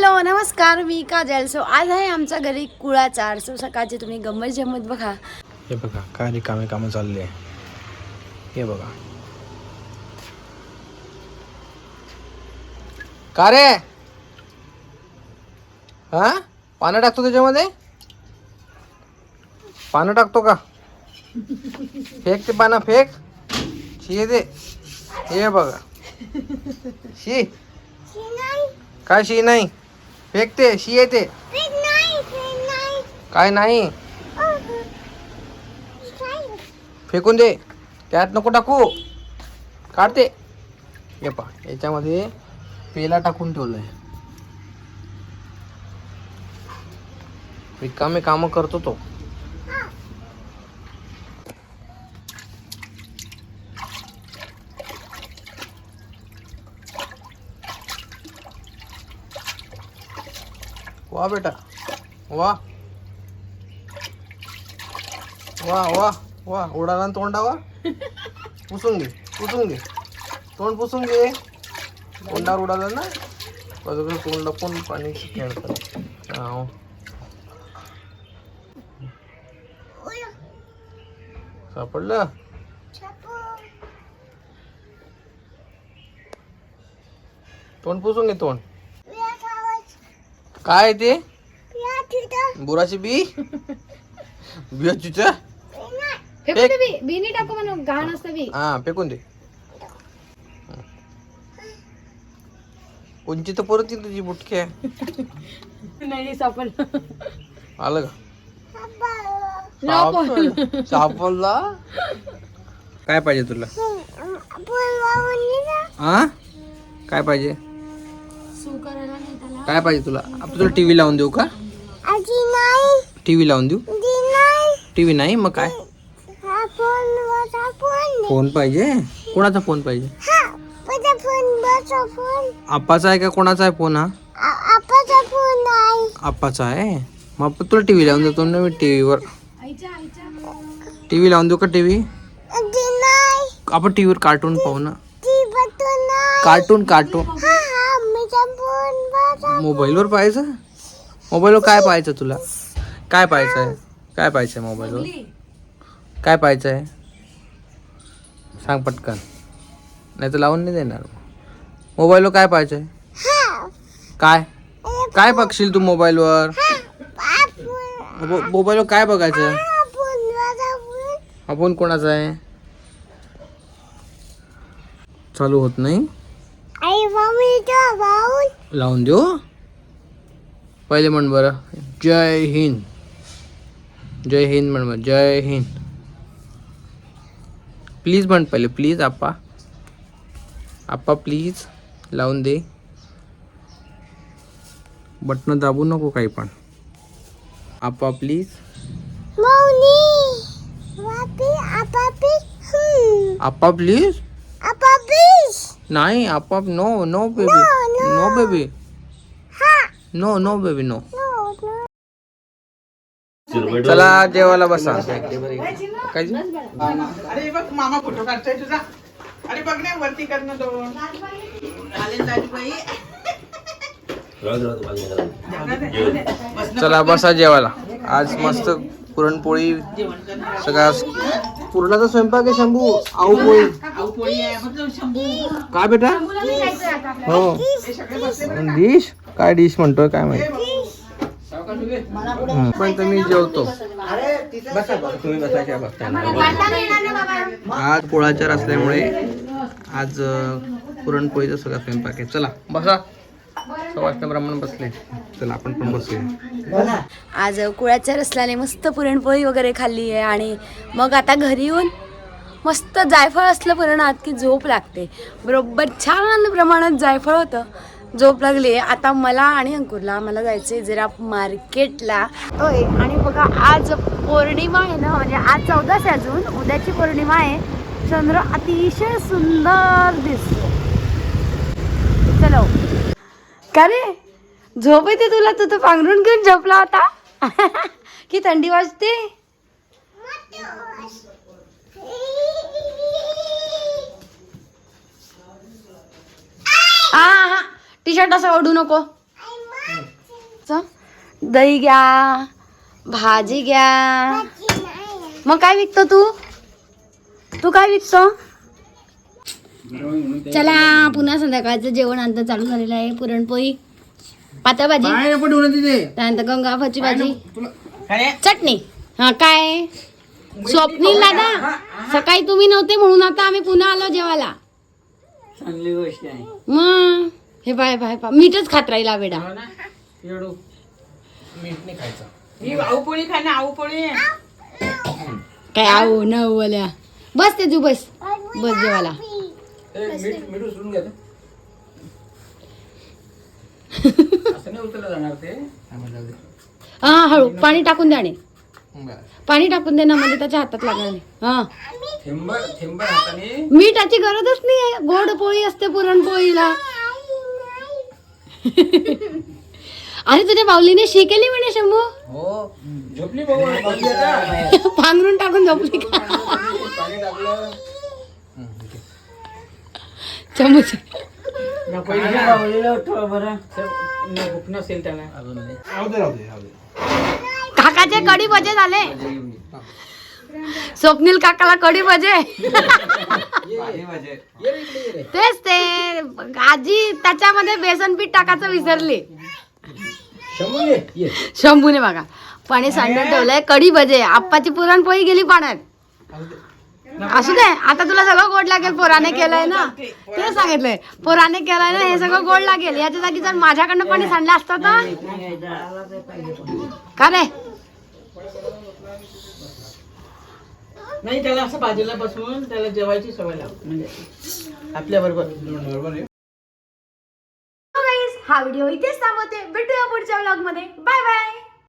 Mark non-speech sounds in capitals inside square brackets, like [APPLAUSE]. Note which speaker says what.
Speaker 1: Hello नमस्कार मी Kajal. So आज आहे आमच्या घरी कुळाचार. सो सकाळची तुम्ही गंमत जम्मत बघा.
Speaker 2: हे बघा काय रिकामे कामं चालले हे बघा. का रे? हा? पानं टाकतो त्याच्यामध्ये? पानं टाकतो का? फेक ते पानं फेक. She they. हे बघा. शी. काय शी नाही? फेक ते शी येते. काय नाही? फेकून दे. त्यात नको टाकू. काढते. हे पा याच्यामध्ये पेला टाकून ठेवलंय. रिकामे काम करतो तो. वा बेटा. वा. वा वा वा. उडाला तोंडावा पुसून घे पुसून घे. तोंड पुसून घे. तोंडावर उडाला ना. बाजूला तोंड पण पाणी खेळतात सापडलं? तोंड पुसून घे तोंड. काय ते? बुराची बी? बियाची च
Speaker 1: फेकून दे बी. बिनी टाकू म्हणून घाण असतं बी.
Speaker 2: हा फेकून दे. उंची तर परत येईल तुझी बुटकी. आहे
Speaker 1: नाही सापडलं.
Speaker 2: आलं का. सापड- सापडला? काय पाहिजे तुला? हा काय पाहिजे
Speaker 1: सू करायला नाही त्याला
Speaker 2: काय पाहिजे तुला? आपण तुला टीव्ही लावून देऊ का? टीव्ही लावून देऊ? टीव्ही नाही. मग काय? फोन पाहिजे? कोणाचा फोन पाहिजे? आप्पाचा आहे का कोणाचा आहे फोन हा? आप्पाचा आहे. मग आपण तुला टीव्ही लावून देतो ना मी टीव्हीवर टीव्ही लावून देऊ का टीव्ही आपण टीव्हीवर कार्टून पाहू ना. कार्टून कार्टून मोबाईलवर पाहायचं? मोबाईलवर काय पाहायचं तुला? काय पाहायचं आहे काय पाहायचं आहे मोबाईलवर काय पाहायचं आहे सांग पटकन. नाही तर लावून नाही देणार. मोबाईलवर काय पाहायचं आहे काय? काय बघशील तू मोबाईलवर? मोबाईलवर काय बघायचं? हा फोन कोणाचा आहे? चालू होत नाही. लावून देऊ? पहिले म्हण बरं. जय हिंद. जय हिंद म्हण बरं. जय हिंद. प्लीज म्हण पहिले. प्लीज आप्पा आप्पा प्लीज लावून दे. बटणं दाबू नको काही पण. आप्पा प्लीज आप्पा प्लीज नाही आप्पा no no baby no baby no no baby no चला जेवायला बसा. काय?
Speaker 3: अरे बघ मामा फोटो काढतोय तुझा. अरे बघ ना वरती करणं दोन. आले दाजीबाई
Speaker 2: चला बसा जेवायला. आज मस्त पुरणपोळी. सगळा पुरणाचा स्वयंपाक आहे शंभू. आऊ पोळी.
Speaker 3: आहे शंभू.
Speaker 2: काय बेटा? हो. डिश. काय डिश म्हणतोय काय माहिती. पण तर मी जेवतो. आज पोळाचार असल्यामुळे आज अं, पुरणपोळीचा सगळा स्वयंपाक आहे. चला बसा. सवासण्याप्रमाणे बसले. चला आपण पण बसूया.
Speaker 1: आज कुळाचार असल्याने मस्त पुरणपोळी वगैरे खाल्ली आहे आणि मग आता घरी येऊन मस्त जायफळ असलं परिणात की झोप लागते. बरोबर छान प्रमाणात जायफळ होतं. झोप लागली. आता मला आणि अंकुरला मला जायचे जरा मार्केटला. होय आणि बघा आज पौर्णिमा आहे ना म्हणजे आज चौदाच आहे अजून. उद्याची पौर्णिमा आहे. चंद्र अतिशय सुंदर दिसतो. चलो. का रे? झोप येते तुला? तू तर पांघरून घेऊन झोपला होता. [LAUGHS] की थंडी वाजते हा हा टी शर्ट असं ओढू नको. दही घ्या भाजी घ्या. मग काय विकतो तू? तू काय विकतो? चला पुन्हा संध्याकाळचं जेवण आता चालू झालेलं आहे. पुरणपोळी पातळ भाजी त्यानंतर गंगाफाची भाजी चटणी. हा काय स्वप्नील दादा सकाळी तुम्ही नव्हते म्हणून आता आम्ही पुन्हा आलो जेवायला.
Speaker 4: चांगली गोष्ट आहे.
Speaker 1: मग? हे पाय पाय पा मीठच खात राहिला बेडा
Speaker 3: हो ना?
Speaker 2: एवढं मीठ नाही खायचं.
Speaker 3: ही आऊ खा ना
Speaker 1: काय बोल्या बस ते तू बस. बस जेवायला.
Speaker 2: मीठ मीठ उचलून घ्या असं नाही उचललं जाणार ते.
Speaker 1: हा हळू. पाणी टाकून द्या आणि.
Speaker 2: बरं.
Speaker 1: पाणी टाकून दे ना म्हणजे त्याच्या हातात लागणार नाही. हा.
Speaker 2: हाताने.
Speaker 1: मीठाची गरजच नाही आहे. गोड पोळी असते पुरणपोळीला. अरे तुझ्या बावलीने शी केली म्हणे शंभू?
Speaker 2: हो. झोपली आता.
Speaker 1: पांघरून टाकून झोपली का?
Speaker 2: पाणी टाकलं
Speaker 1: चमच
Speaker 4: बाहुलीला उठवा बरं.
Speaker 3: भूक नसेल त्याला.
Speaker 2: अजून नाही.
Speaker 1: काकाचे कढी भजे झाले. स्वप्नील काकाला भजे.
Speaker 2: ये रे.
Speaker 1: तेच ते आजी त्याच्यामध्ये बेसन पीठ टाकायचं विसरली शंभूने बघा पाणी सांडून ठेवलंय कढी भजे आप्पाची पुरणपोळी गेली पाण्यात असू दे आता तुला सगळं गोड लागेल पोराने केलंय ना ते सांगितलंय पोराने केलंय ना हे सगळं गोड लागेल याच्या जागी जर माझ्याकडनं पाणी सांडलं असतं तर का रे
Speaker 3: नाही त्याला असं बाजूला बसवून त्याला जेवायची सवय लाव. म्हणजे आपल्या बरोबर.
Speaker 1: हा व्हिडिओ इथेच थांबवते. भेटूया पुढच्या व्लॉगमध्ये. Bye bye